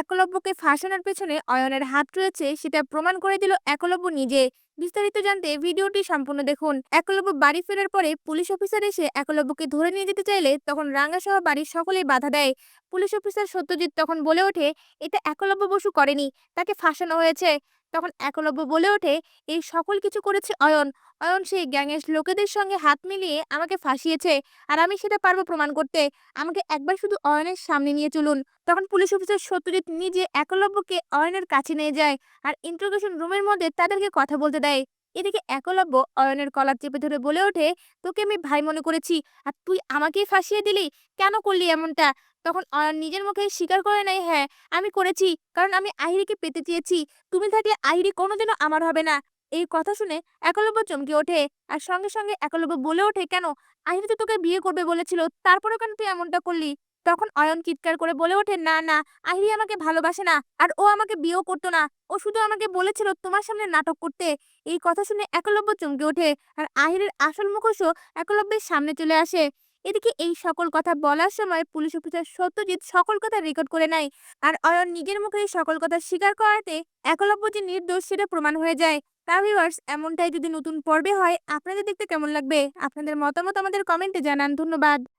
একলব্যকে ফাঁসানোর পেছনে অয়নের হাত রয়েছে, সেটা প্রমাণ করে দিল একলব্য নিজে। বিস্তারিত জানতে ভিডিওটি সম্পূর্ণ দেখুন। একলব্য বাড়ি ফেরার পরে পুলিশ অফিসার এসে একলব্যকে ধরে নিয়ে যেতে চাইলে তখন রাঙ্গাসহ বাড়ির সকলেই বাধা দেয়। পুলিশ অফিসার সত্যজিৎ তখন বলে ওঠে, এটা একলব্য বসু করেনি, তাকে ফাঁসানো হয়েছে। তখন একলব্য বলে ওঠে, এই সকল কিছু করেছে অয়ন। অয়ন সেই গ্যাংয়ের লোকেদের সঙ্গে হাত মিলিয়ে আমাকে ফাঁসিয়েছে আর আমি সেটা পারব প্রমাণ করতে। আমাকে একবার শুধু অয়নের সামনে নিয়ে চলুন। তখন পুলিশ অফিসার সত্যজিৎ নিজে একলব্যকে অয়নের কাছে নিয়ে যায় আর ইন্টারোগেশন রুমের মধ্যে তাদেরকে কথা বলতে দেয়। এদিকে একলব্য অয়নের কলার চেপে ধরে বলে ওঠে, তোকে আমি ভাই মনে করেছি আর তুই আমাকেই ফাঁসিয়ে দিলি? কেন করলি এমনটা? তখন নিজের মুখে স্বীকার করে নাই হ্যাঁ আমি করেছি, কারণ আমি আহিরিকে পেতে চেয়েছি। তুমি থাকলে আহিরি কোনোদিনও আমার হবে না। এই কথা শুনে একলব্য চমকে ওঠে। আর সঙ্গে সঙ্গে একলব্য বলে ওঠে, কেন? আহিরি তো তোকে বিয়ে করবে বলেছিল, তারপরেও কেন তুই এমনটা করলি? তখন অয়ন চিৎকার করে বলে ওঠে, না না আহিরি আমাকে ভালোবাসে না, আর ও আমাকে বিয়েও করতো না। ও শুধু আমাকে বলেছিল তোমার সামনে নাটক করতে। এই কথা শুনে একলব্য চমকে ওঠে। আর আহিরের আসল মুখোশও একলব্যের সামনে চলে আসে। এদিকে এই সকল কথা বলার সময় পুলিশ অফিসার সত্যজিৎ সকল কথা রেকর্ড করে নেয়। আর অয়ন নিজের মুখে এই সকল কথা স্বীকার করাতে একলব্য যে নির্দোষ সেটা প্রমাণ হয়ে যায়। তা ভিউয়ার্স এমনটাই যদি নতুন পর্বে হয়, আপনাদের দেখতে কেমন লাগবে? আপনাদের মতামত আমাদের কমেন্টে জানান। ধন্যবাদ।